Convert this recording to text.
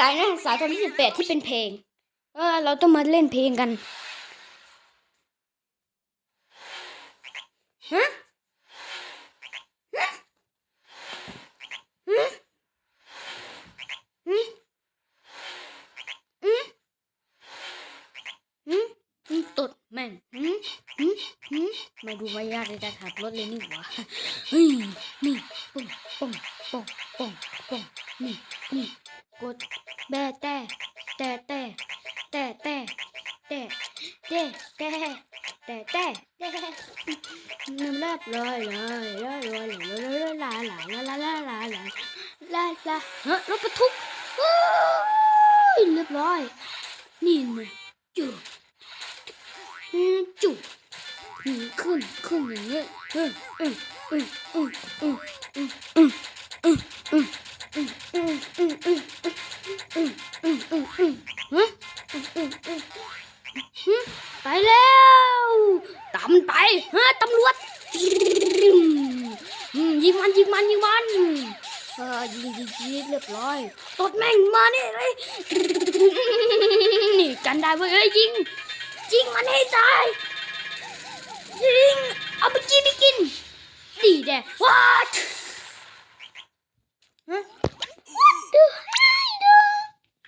ตายนะสาวตอนที่สิบแปดที่เป็นเพลงเออเราต้องมาเล่นเพลงกันฮะตดแม่งมาดูว่ายากในการขับรถเลยนี่หว่าเฮ้ยนี่ปุ่งปุ่งปุ่งปุ่งปุ่งนี่นี่กด แบแต่แต่แต่แต่แต่แต่แต่แต่แต่แต่แต่น้ำลาบลอยลอยลอยลอยลอยลอยลอยลอยลอยลอยลอยลอยลอยลอยเฮ้ยรถบรรทุกโอ้ยเรียบร้อย นี่นะจุ๊อืมจุ๊อืมขึ้นขึ้นอย่างเงี้ยเออเออเออเออเออเออเออเออเอออืมอืมอืมอืมอื ไปแล้วตามไปฮะตำรวจยิงมันยิงมันยิงมันเออยิงยิงยิงเรียบร้อยตดแม่งมาเนี่ยเลยนี่กันได้เว้ยยยิงยิงมันให้ตายยิงเอาไปกินไปกินดีแด่ว้า